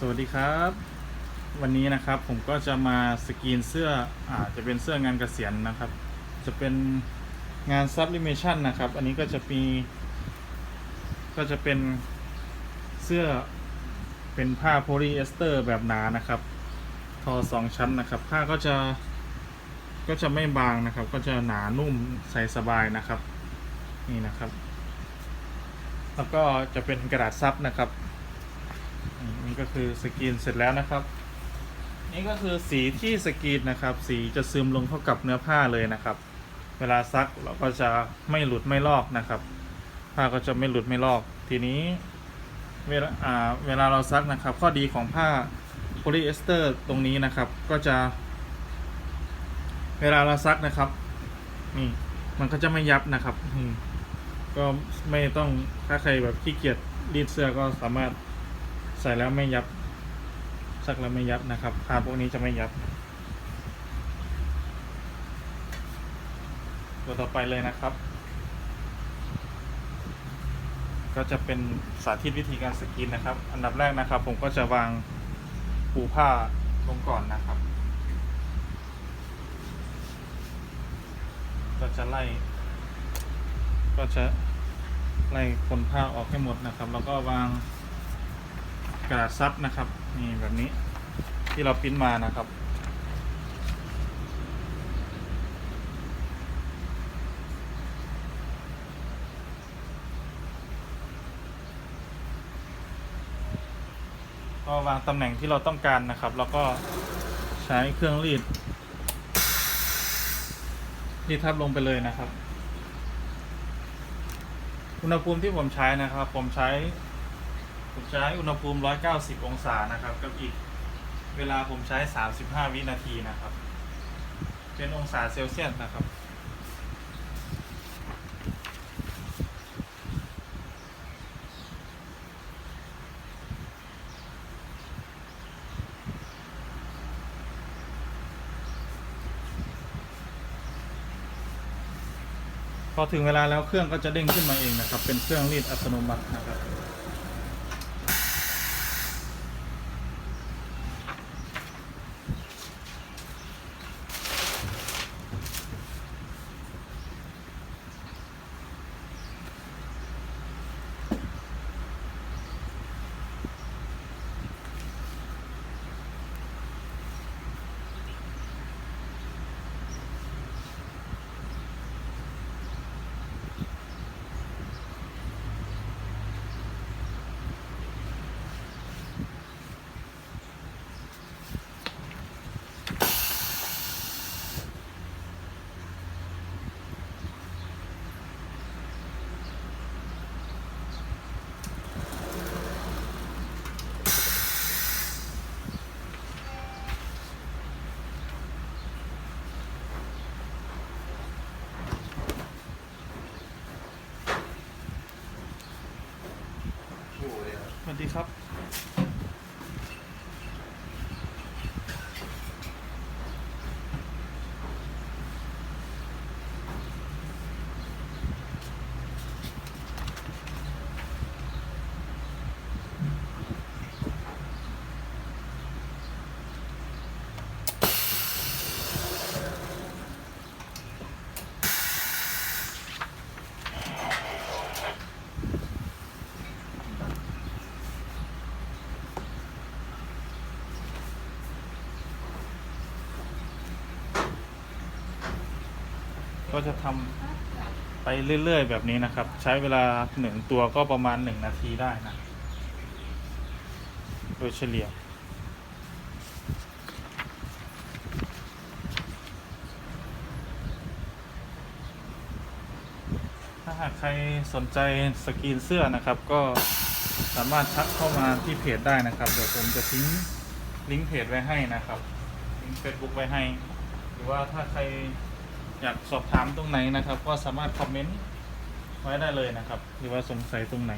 สวัสดีครับ วันนี้นะครับผมก็จะมาสกรีนเสื้ออาจะเป็นเสื้องานเกษียณนะครับ จะเป็นงาน sublimation นะครับ อันนี้ก็จะมีก็จะเป็นเสื้อเป็นผ้าโพลีเอสเตอร์แบบหนานะครับ ทอสองชั้นนะครับ ผ้าก็จะก็จะไม่บางนะครับ ก็จะหนานุ่มใส่สบายนะครับ นี่นะครับ แล้วก็จะเป็นกระดาษซับนะครับ ก็คือสกรีนเสร็จแล้วนะครับ นี่ก็คือสีที่สกรีนนะครับ สีจะซึมลงเข้ากับเนื้อผ้าเลยนะครับ เวลาซักเราก็จะไม่หลุดไม่ลอกนะครับ ผ้าก็จะไม่หลุดไม่ลอก ทีนี้เวลาเวลาเราซักนะครับ ข้อดีของผ้าโพลีเอสเตอร์ตรงนี้นะครับ ก็จะ เวลาเราซักนะครับ นี่มันก็จะไม่ยับนะครับก็ไม่ต้องถ้าใครแบบขี้เกียจรีดเสื้อก็สามารถ ใส่แล้วไม่ยับ ซักแล้วไม่ยับนะครับผ้าพวกนี้จะไม่ยับ ตัวต่อไปเลยนะครับ ก็จะเป็นสาธิตวิธีการสกรีนนะครับ อันดับแรกนะครับ ผมก็จะวางปูผ้าลงก่อนนะครับ ก็จะไล่ ก็จะไล่คนผ้าออกให้หมดนะครับ แล้วก็วาง กระดาษซับนะครับนี่แบบนี้ที่เราปริ้นมานะครับ ก็วางตำแหน่งที่เราต้องการนะครับ แล้วก็ใช้เครื่องรีดรีดทับลงไปเลยนะครับ อุณหภูมิที่ผมใช้นะครับ ผมใช้ ผมใช้อุณหภูมิ 190 องศานะครับ กับอีกเวลาผมใช้ 35 วินาทีนะครับ เป็นองศาเซลเซียสนะครับ พอถึงเวลาแล้วเครื่องก็จะเด้งขึ้นมาเองนะครับ เป็นเครื่องรีดอัตโนมัตินะครับ สวัส ดีครับ ก็จะทำไปเรื่อย ๆ แบบนี้นะครับ ใช้เวลาหนึ่งตัวก็ประมาณหนึ่งนาทีได้นะ โดยเฉลี่ยถ้าหากใครสนใจสกรีนเสื้อนะครับก็สามารถทักเข้ามาที่เพจได้นะครับ เดี๋ยวผมจะทิ้งลิงก์เพจไว้ให้นะครับลิงก์เฟซบุ๊กไว้ให้ หรือว่าถ้าใคร อยากสอบถามตรงไหนนะครับ ก็สามารถคอมเมนต์ไว้ได้เลยนะครับ หรือว่าสงสัยตรงไหน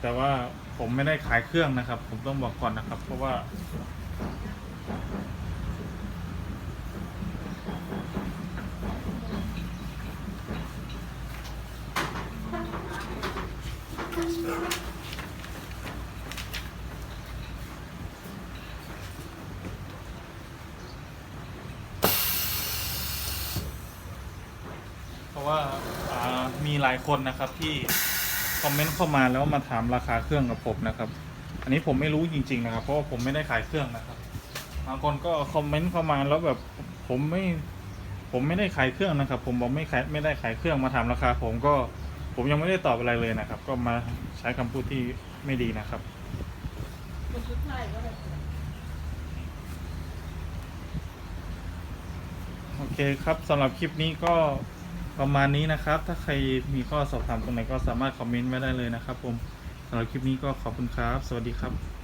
แต่ว่าผมไม่ได้ขายเครื่องนะครับ ผมต้องบอกก่อนนะครับ เพราะว่าเพ ราะว่าอ่ามีหลายคนนะครับที่คอมเมนต์เข้ามาแล้วมาถามราคาเครื่องกับผมนะครับ อันนี้ผมไม่รู้จริง ๆ นะครับ เพราะว่าผมไม่ได้ขายเครื่องนะครับบางคนก็คอมเมนต์เข้ามาแล้วแบบผมไม่ผมไม่ได้ขายเครื่องนะครับ ผมบอกไม่ขายไม่ได้ขายเครื่องมาถามราคา ผมก็ผมยังไม่ได้ตอบอะไรเลยนะครับ ก็มาใช้คำพูดที่ไม่ดีนะครับเป็นชุดไทยก็ได้โอเคครับสำหรับคลิปนี้ก็ ประมาณนี้นะครับ ถ้าใครมีข้อสอบถามตรงไหนก็สามารถคอมเมนต์ไว้ได้เลยนะครับผมสำหรับคลิปนี้ก็ขอบคุณครับ สวัสดีครับ